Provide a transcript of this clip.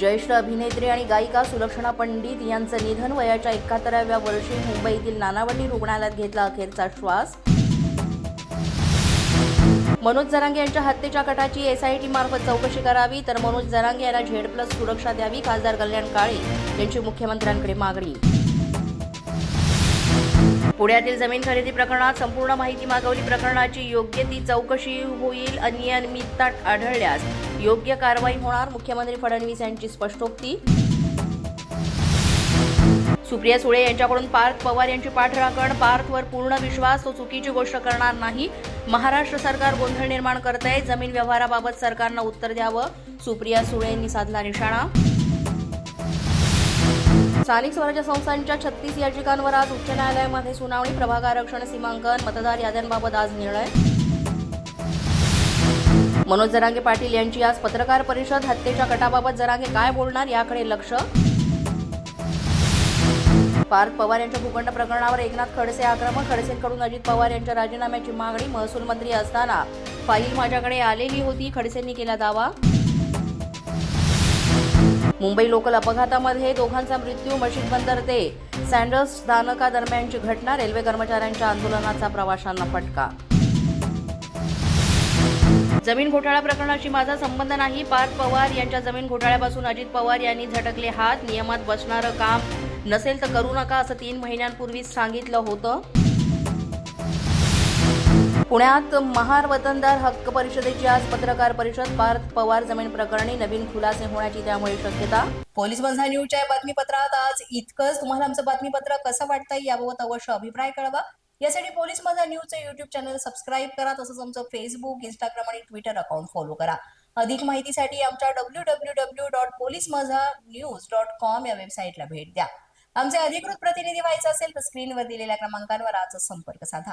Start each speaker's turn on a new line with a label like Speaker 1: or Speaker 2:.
Speaker 1: ज्येष्ठ अभिनेत्री आणि गायिका सुलक्षणा पंडित यांचं निधन वयाच्या एकाहत्तराव्या वर्षी मुंबईतील नानावटी रुग्णालयात घेतला अखेरचा श्वास. मनोज जरांगे यांच्या हत्येच्या कटाची एसआयटी मार्फत चौकशी करावी तर मनोज जरांगे यांना झेड प्लस सुरक्षा द्यावी खासदार कल्याण काळे यांची मुख्यमंत्र्यांकडे मागणी. पुण्यातील जमीन खरेदी प्रकरणात संपूर्ण माहिती मागवली प्रकरणाची योग्य ती चौकशी होईल अनियमितता आढळल्यास योग्य कारवाई होणार मुख्यमंत्री फडणवीस यांची स्पष्टोक्ती. सुप्रिया सुळे यांच्याकडून पार्थ पवार यांची पाठराखण पार्थवर पूर्ण विश्वास तो चुकीची गोष्ट करणार नाही. महाराष्ट्र सरकार गोंधळ निर्माण करत आहे जमीन व्यवहाराबाबत सरकारनं उत्तर द्यावं. सुप्रिया सुळे यांनी साधला निशाणा. स्थानिक स्वराज्य संस्थांच्या छत्तीस याचिकांवर आज उच्च न्यायालयामध्ये सुनावणी प्रभाग आरक्षण सीमांकन मतदार याद्यांबाबत आज निर्णय. मनोज जरांगे पाटील यांची आज पत्रकार परिषद हत्येच्या कटाबाबत जरांगे काय बोलणार याकडे लक्ष. पार्थ पवार यांच्या भूखंड प्रकरणावर एकनाथ खडसे आक्रमक खडसेंकडून अजित पवार यांच्या राजीनाम्याची मागणी महसूल मंत्री असताना. फाईल माझ्याकडे आलेली होती खडसेंनी केला दावा. मुंबई लोकल अपघातामध्ये दोघांचा मृत्यू मशीद बंदर ते सँडर्स स्थानकादरम्यानची घटना रेल्वे कर्मचाऱ्यांच्या आंदोलनाचा प्रवाशांना फटका. जमीन घोटाळा प्रकरणाशी माझा संबंध नाही पार्थ पवार यांच्या जमीन घोटाळ्यापासून अजित पवार यांनी झटकले हात नियमात बसणारं काम नसेल तर करू नका असं तीन महिन्यांपूर्वीच सांगितलं होतं. पुण्यात महार वतनदार हक्क परिषदेची आज पत्रकार परिषद पार्थ पवार जमीन प्रकरणी नवीन खुलासे होण्याची त्यामुळे शक्यता. पोलीस बंधा न्यूजच्या बातमीपत्रात आज इतकंच. तुम्हाला आमचं बातमीपत्र कसं वाटतंय याबाबत अवश्य अभिप्राय कळवा. यासाठी पोलीस माझा न्यूजचं युट्यूब चॅनल सबस्क्राईब करा तसंच आमचं फेसबुक इंस्टाग्राम आणि ट्विटर अकाउंट फॉलो करा. अधिक माहितीसाठी आमच्या W W W dot police Majha news dot com या वेबसाईटला भेट द्या. आमचे अधिकृत प्रतिनिधी व्हायचं असेल तर स्क्रीनवर दिलेल्या क्रमांकांवर आज संपर्क साधा.